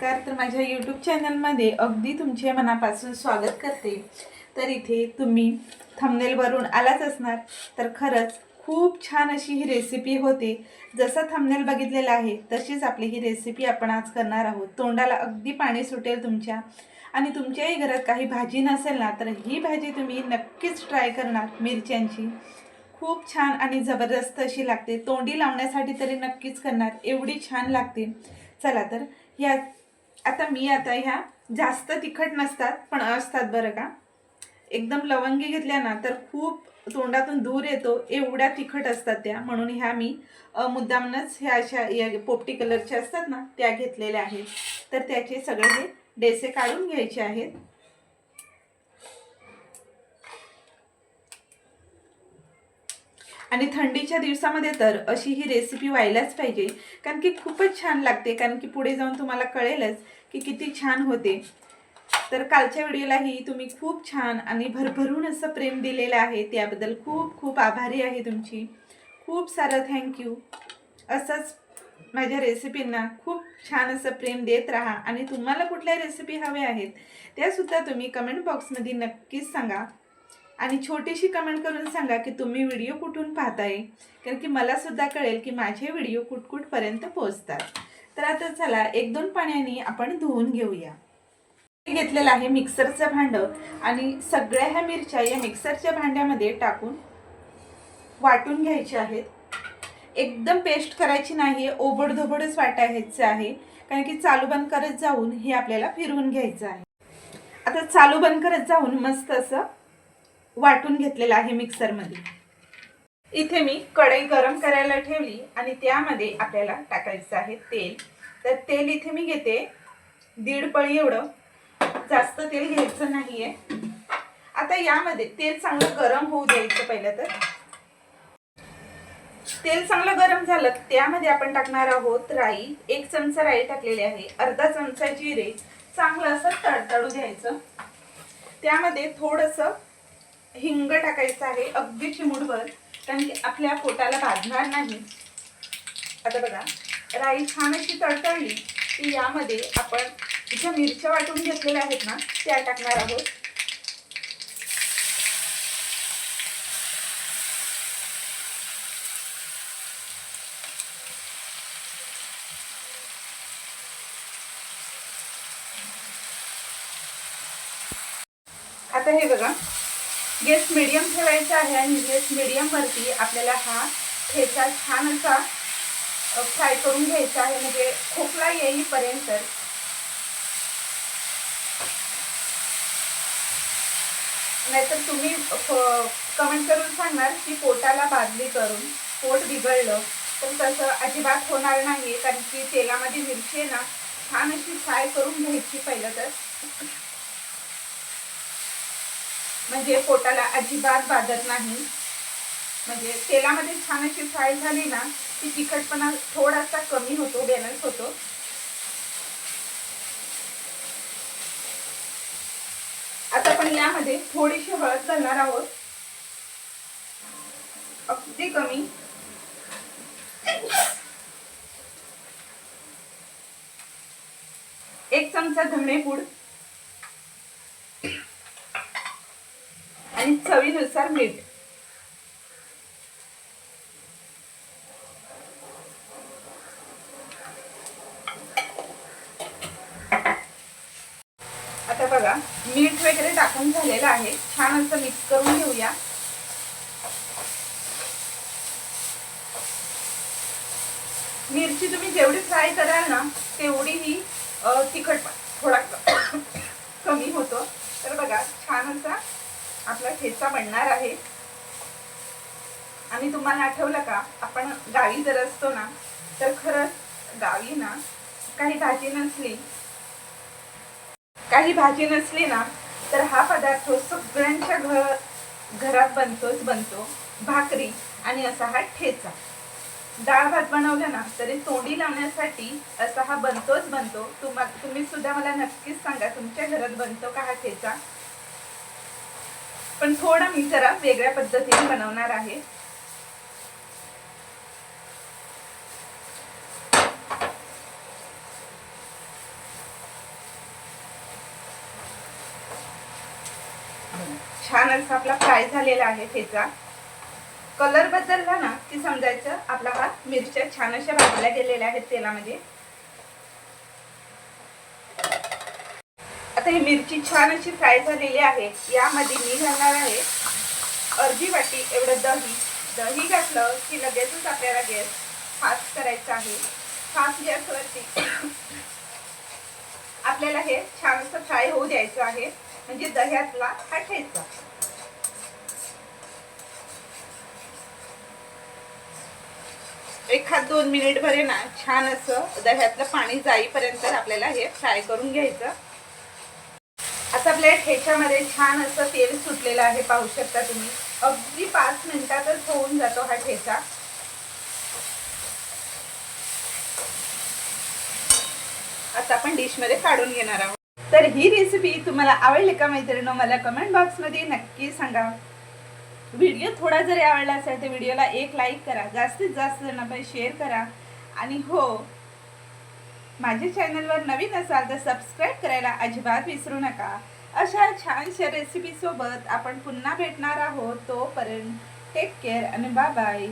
नमस्कार. तर माझ्या यूट्यूब चॅनलमध्ये अगदी तुमचे मनापासून स्वागत करते. तर इथे तुम्ही थंबनेलवरून आलाच असणार. तर खरंच खूप छान अशी ही रेसिपी होते. जसं थंबनेल बघितलेलं आहे तशीच आपली ही रेसिपी आपण आज करणार आहोत. तोंडाला अगदी पाणी सुटेल तुमच्या. आणि तुमच्याही घरात काही भाजी नसेल ना तर ही भाजी तुम्ही नक्कीच ट्राय करणार मिरच्यांची. खूप छान आणि जबरदस्त अशी लागते. तोंडी लावण्यासाठी तरी नक्कीच करणार. एवढी छान लागते. चला तर या आता मी आता ह्या जास्त तिखट नसतात पण असतात बरं का. एकदम लवंगी घेतल्या ना तर खूप तोंडातून दूर येतो एवढ्या तिखट असतात त्या. म्हणून ह्या मी मुद्दामनच ह्या अशा या पोपटी कलरच्या असतात ना त्या घेतलेल्या आहेत. तर त्याचे सगळे हे डेसे काढून घ्यायचे आहेत. आणि थंडीच्या दिवसामध्ये तर अशी ही रेसिपी व्हायलाच पाहिजे. कारण की खूपच छान लागते. कारण की पुढे जाऊन तुम्हाला कळेलच की किती छान होते. तर कालच्या व्हिडिओलाही तुम्ही खूप छान आणि भरभरून असं प्रेम दिलेलं आहे. त्याबद्दल खूप खूप आभारी आहे तुमची. खूप सारं थँक्यू असंच माझ्या रेसिपींना खूप छान असं प्रेम देत राहा. आणि तुम्हाला कुठल्या रेसिपी हव्या आहेत त्यासुद्धा तुम्ही कमेंट बॉक्समध्ये नक्कीच सांगा. आणि छोटीशी कमेंट करून सांगा की तुम्ही व्हिडिओ कुठून पाहताय? कारण की मलासुद्धा कळेल की माझे व्हिडिओ कुठकुठपर्यंत पोहोचतात. तर आता चला एक दोन पाण्याने आपण धुवून घेऊया. मी घेतलेलं आहे मिक्सरचं भांडं आणि सगळ्या ह्या मिरच्या या मिक्सरच्या भांड्यामध्ये टाकून वाटून घ्यायच्या आहेत. एकदम पेस्ट करायची नाही आहे ओबडधोबडच वाटायचं आहे. कारण की चालू बंद करत जाऊन हे आपल्याला फिरवून घ्यायचं आहे. आता चालू बंद करत जाऊन मस्त असं वाटून घेतलेलं आहे मिक्सरमध्ये. इथे मी कढई गरम करायला ठेवली आणि त्यामध्ये आपल्याला टाकायचं आहे तेल. तर तेल इथे मी घेते. दीड पळी एवढं. जास्त तेल घ्यायचं नाहीये. आता यामध्ये तेल चांगलं गरम होऊ द्यायचं पहिलं तर. तेल चांगलं गरम झालं त्यामध्ये आपण टाकणार आहोत राई. एक चमचा राई टाकलेली आहे. अर्धा चमचा जिरे. चांगलं असं तडतडू द्यायचं. त्यामध्ये थोडंसं हिंग टाकायचं आहे अगदी चिमूटभर कारण की आपल्या पोटाला भाजणार नाही. आता बघा राई छान अशी तडतडली की यामध्ये आपण ज्या मिरच्या वाटून घेतलेल्या आहेत ना त्या टाकणार आहोत. आता हे बघा गॅस मिडियम ठेवायचा आहे आणि गॅस मिडियमवरती आपल्याला हा ठेचा छान असा फ्राय करून घ्यायचा आहे. म्हणजे खोकला येईपर्यंत नाहीतर तुम्ही कमेंट करून सांगणार की पोटाला बादली करून पोट बिघडलं तर तसं अजिबात होणार नाही कारण की तेलामध्ये मिरची आहे ना छान अशी फ्राय करून घ्यायची पहिलं तर. म्हणजे पोटाला अजिबात बाधत नाही. म्हणजे तेलामध्ये छान अशी फ्राय झाली ना ती तिखटपणा थोडासा कमी होतो बॅलन्स होतो. आता आपण यामध्ये थोडीशी हळद घालणार आहोत. अगदी कमी. एक चमचा धणेपूड आणि चवीनुसार मीठ. आता बघा मीठ वगैरे टाकून झालेलं आहे. छान असं मिक्स करून घेऊया. मिरची तुम्ही जेवढी फ्राय कराल ना तेवढी ही अ, तिखट थोडा कमी होतो तर बघा छान असा आपला ठेचा बनणार आहे आणि तुम्हाला आठवलं का? आपण गावी जर असतो ना तर खरंच गावी ना काही भाजी नसली काही भाजी नसली ना तर हा पदार्थ सगळ्यांच्या घर घरात बनतोच बनतो. भाकरी आणि असा हा ठेचा. डाळ भात बनवलं ना तरी तोंडी लावण्यासाठी असा हा बनतोच बनतो. तुम्हा तुम्ही सुद्धा मला नक्कीच सांगा तुमच्या घरात बनतो का हा ठेचा? पण थोडा मी जरा वेगळ्या पद्धतीने बनवणार आहे. छान असा आपला फ्राय झालेला आहे ठेचा. कलर बदलला ना की समजायचं आपला हा मिरच्या छान अशा भाजल्या गेलेल्या आहेत तेलामध्ये. आता ही मिरची छान अशी फ्राय झालेली आहे. यामध्ये मी घालणार आहे अर्धी वाटी एवढं दही. दही घातलं की लगेचच आपल्याला गॅस फास्ट करायचा आहे. फास्ट गॅसवरती आपल्याला हे छान असं फ्राय होऊ द्यायचं आहे. म्हणजे दह्यातला हा ठेचा. एखाद दोन मिनिट भरे ना छान असं दह्यातलं पाणी जाईपर्यंत आपल्याला हे फ्राय करून घ्यायचं. आता आपल्या ठेच्यामध्ये छान असं तेल सुटलेलं आहे पाहू शकता तुम्ही. अगदी पाच मिनिटातच होऊन जातो हा ठेचा. आता आपण डिशमध्ये काढून घेणार आहोत. तर ही रेसिपी तुम्हाला आवडली का मैत्रिणी मला कमेंट बॉक्समध्ये नक्की सांगा. व्हिडिओ थोडा जरी आवडला असेल तर व्हिडिओला एक लाईक करा. जास्तीत जास्त जणांना शेअर करा. आणि हो माझ्या चॅनलवर नवीन असाल तर सबस्क्राईब करायला अजिबात विसरू नका. अशा छानशा रेसिपीसोबत आपण पुन्हा भेटणार आहोत. तोपर्यंत टेक केअर आणि बाय बाय